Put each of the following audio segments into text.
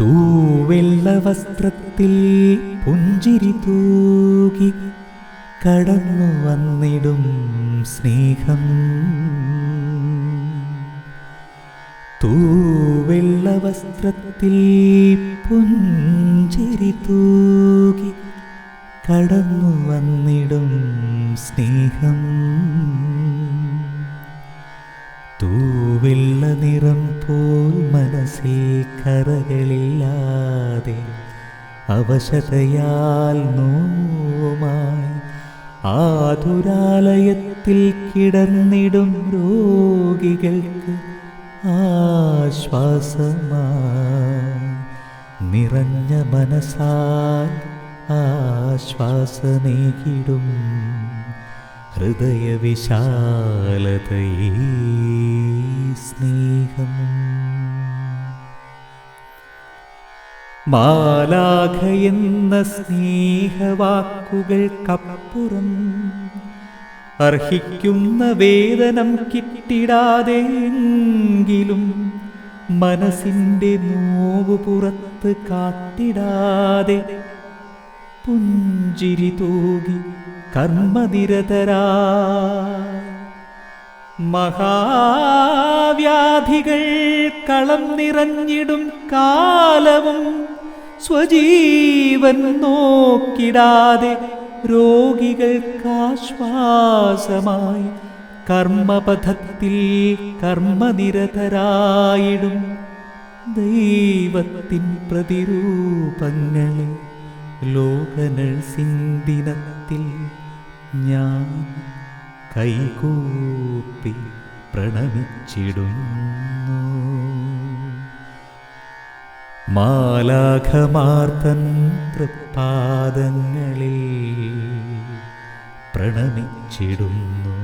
തൂവെള്ള വസ്ത്രത്തിൽ പുഞ്ചിരി തൂകി കടന്നു വന്നിടും സ്നേഹം. തൂവെള്ള വസ്ത്രത്തിൽ പുഞ്ചിരി തൂകി കടന്നു വന്നിടും സ്നേഹം. മനസ്സിൽ കറകളില്ലാതെ അവശതയാൽ നോമായി ആതുരാലയത്തിൽ കിടന്നിടും രോഗികൾക്ക് ആശ്വാസമായി. നിറഞ്ഞ മനസ്സാൽ ആശ്വാസമേകിടും ഹൃദയവിശാലതയേ സ്നേഹം. മാലാഖ എന്ന സ്നേഹവാക്കുകൾക്കപ്പുറം അർഹിക്കുന്ന വേദനം കിട്ടിടാതെങ്കിലും മനസ്സിന്റെ നോവ് പുറത്ത് കാട്ടിടാതെ പുഞ്ചിരി തൂകി കർമ്മനിരതരാ. മഹാവ്യാധികൾ കളം നിറഞ്ഞിടും കാലവും സ്വജീവൻ നോക്കിടാതെ രോഗികൾക്കാശ്വാസമായി കർമ്മപഥത്തിൽ കർമ്മനിരതരായിടും ദൈവത്തിൻ പ്രതിരൂപങ്ങളെ. ലോകനഴ്സിന്ദിനത്തിൽ ഞാൻ കൈകൂപ്പി പ്രണമിച്ചിടുന്നു മാലാഖമാർത്തൻ തൃപ്പാദങ്ങളിൽ പ്രണമിച്ചിടുന്നു.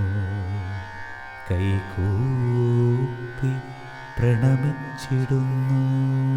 കൈകൂപ്പി പ്രണമിച്ചിടുന്നു.